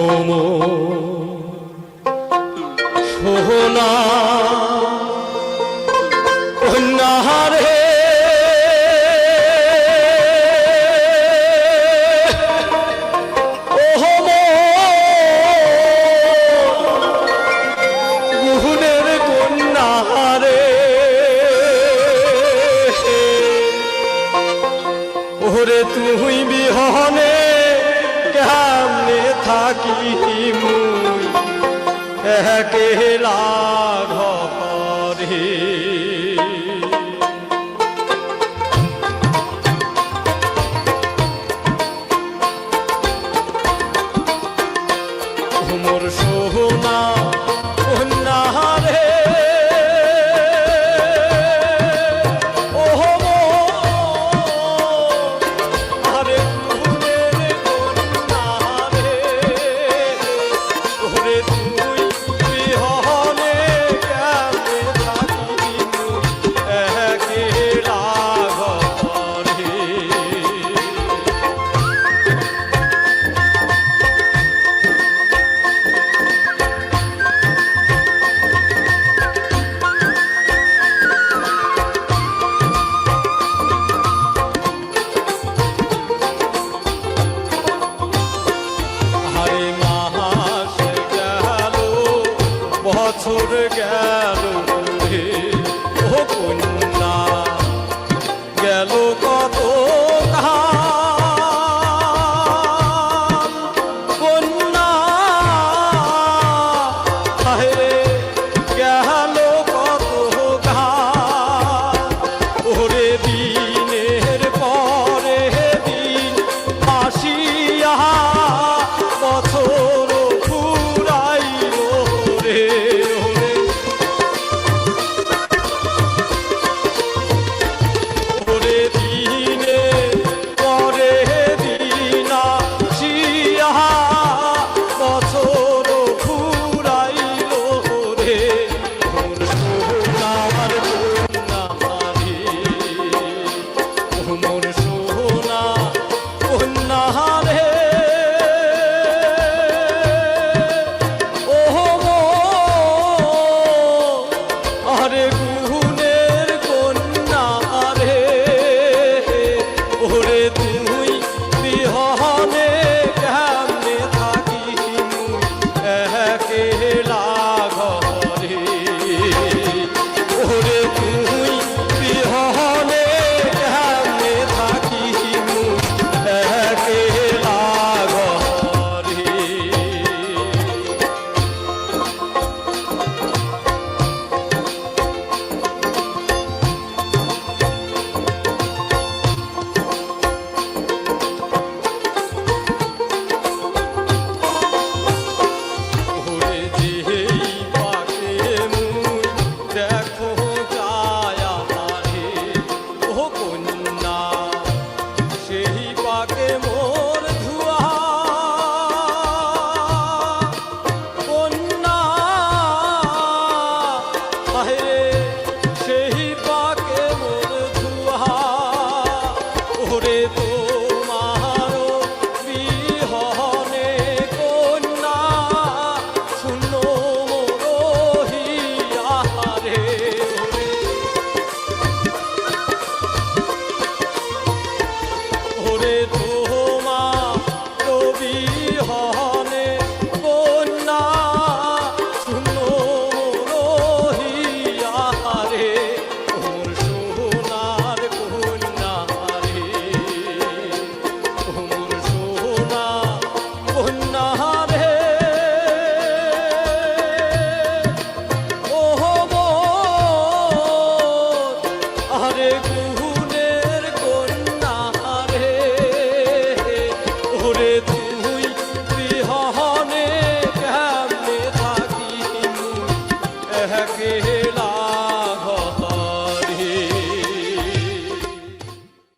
সোম। সোহনা কন্যাহারে। ওরে তুই বিহনে হামনে থাকি মুই। একে লাঘ ঘরে বছর গেল ও কন্যা গেল কত কন্যা